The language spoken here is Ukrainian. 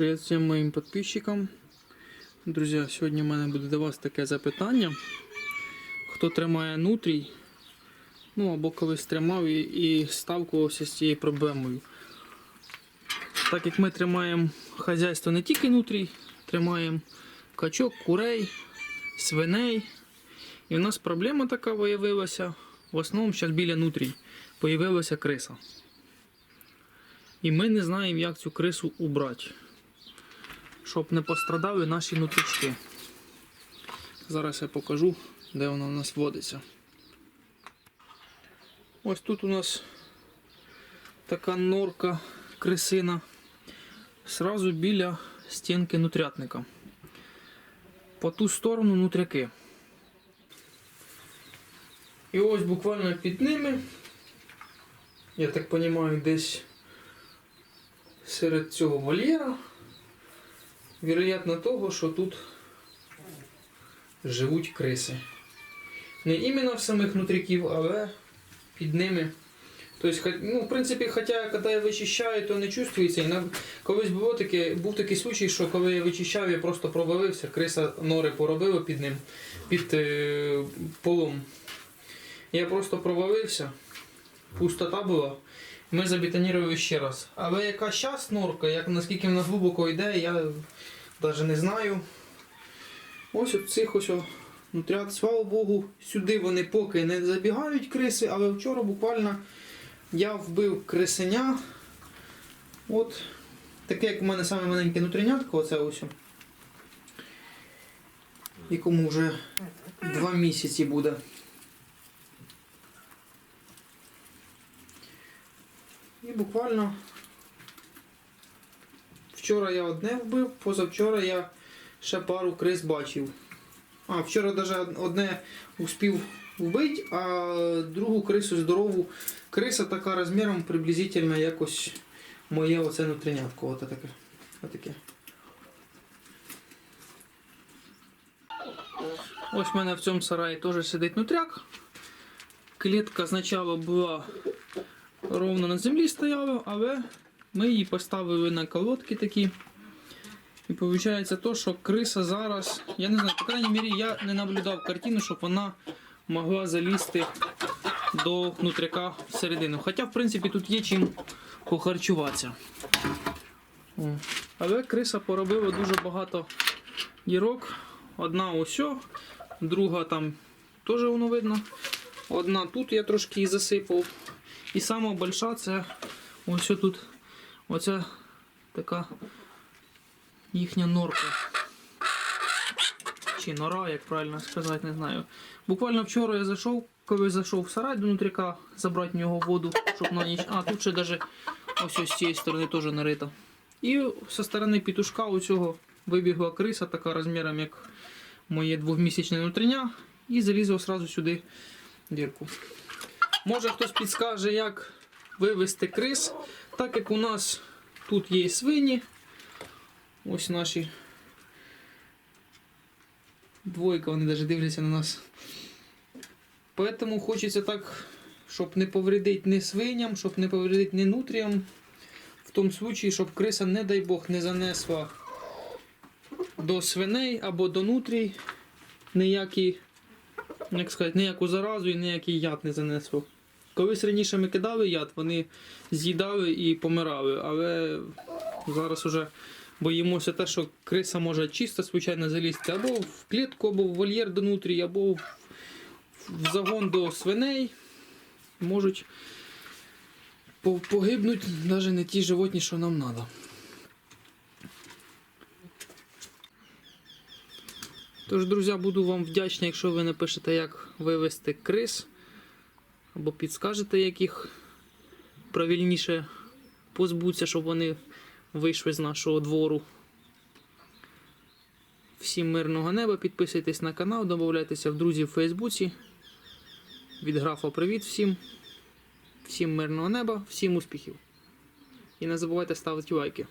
Привіт всім моїм підписчикам. Друзі, сьогодні в мене буде до вас таке запитання. Хто тримає нутрій, ну або колись тримав і, і ставкувався з цією проблемою. Так як ми тримаємо хазяйство не тільки нутрій, тримаємо качок, курей, свиней. І в нас проблема така виявилася. В основному зараз біля нутрій появилася криса. І ми не знаємо, як цю крису убрати, щоб не пострадали наші нутрички. Зараз я покажу, де вона у нас водиться. Ось тут у нас така норка крисина. Сразу біля стінки нутрятника. По ту сторону нутряки. І ось буквально під ними, я так розумію, десь серед цього вольєра. Віроятно того, що тут живуть криси. Не іменно в самих нутряків, але під ними. Тобто, ну, в принципі, хоча коли я вичищаю, то не чувствується. І колись було таке, був такий случай, що коли я вичищав, я просто провалився, криса нори поробила під ним, під е, полом. Я просто провалився, пустота була. Ми забетонували ще раз. Але яка зараз норка, як наскільки вона глибоко йде, я навіть не знаю. Ось от цих ось нутрят, слава Богу, сюди вони поки не забігають криси, але вчора буквально я вбив крисеня. От таке, як у мене саме маленьке нутринятко, оце ось. Якому вже два місяці буде. І буквально вчора я одне вбив, позавчора я ще пару крис бачив. А, вчора навіть одне успів вбити, а другу крису здорову. Криса така розміром приблизительно якось моє оце нутринятко. Оце таке. Отаке. Ось в мене в цьому сараї теж сидить нутряк. Клітка спочатку була ровно на землі стояла, але ми її поставили на колодки такі. І виходить то, що криса зараз, я не знаю, по крайній мірі, я не наблюдав картину, щоб вона могла залізти до нутряка всередину. Хоча, в принципі, тут є чим похарчуватися. Але криса поробила дуже багато дірок. Одна ось, друга там теж воно видно. Одна тут я трошки її засипав. І сама більша це ось тут. Оця така їхня норка. Чи нора, як правильно сказати, не знаю. Буквально вчора я зайшов, коли зайшов в сарай до нутряка, забрати в нього воду, щоб на ніч. А, тут ще навіть ось ось з цієї сторони теж нарита. І зі сторони пітушка у цього вибігла криса, така розміром, як моє двохмісячне нутриня, і залізла одразу сюди дірку. Може хтось підскаже, як вивести крис, так як у нас тут є свині. Ось наші двойка, вони навіть дивляться на нас. Поэтому хочеться так, щоб не повредити ні свиням, щоб не повредити ні нутріям. В тому случаї, щоб криса, не дай Бог, не занесла до свиней або до нутрій ніякі, як сказати, ніяку заразу і ніякий яд не занесло. Колись раніше ми кидали яд, вони з'їдали і помирали, але зараз уже боїмося те, що криса може чисто, звичайно, залізти або в клітку, або в вольєр до нутрій, або в загон до свиней. Можуть по- погибнуть навіть не ті животні, що нам треба. Тож, друзі, буду вам вдячний, якщо ви напишете, як вивести крис, або підскажете, як їх правильніше позбутися, щоб вони вийшли з нашого двору. Всім мирного неба, підписуйтесь на канал, додавайтеся в друзі в Фейсбуці. Від графа привіт всім. Всім мирного неба, всім успіхів. І не забувайте ставити лайки.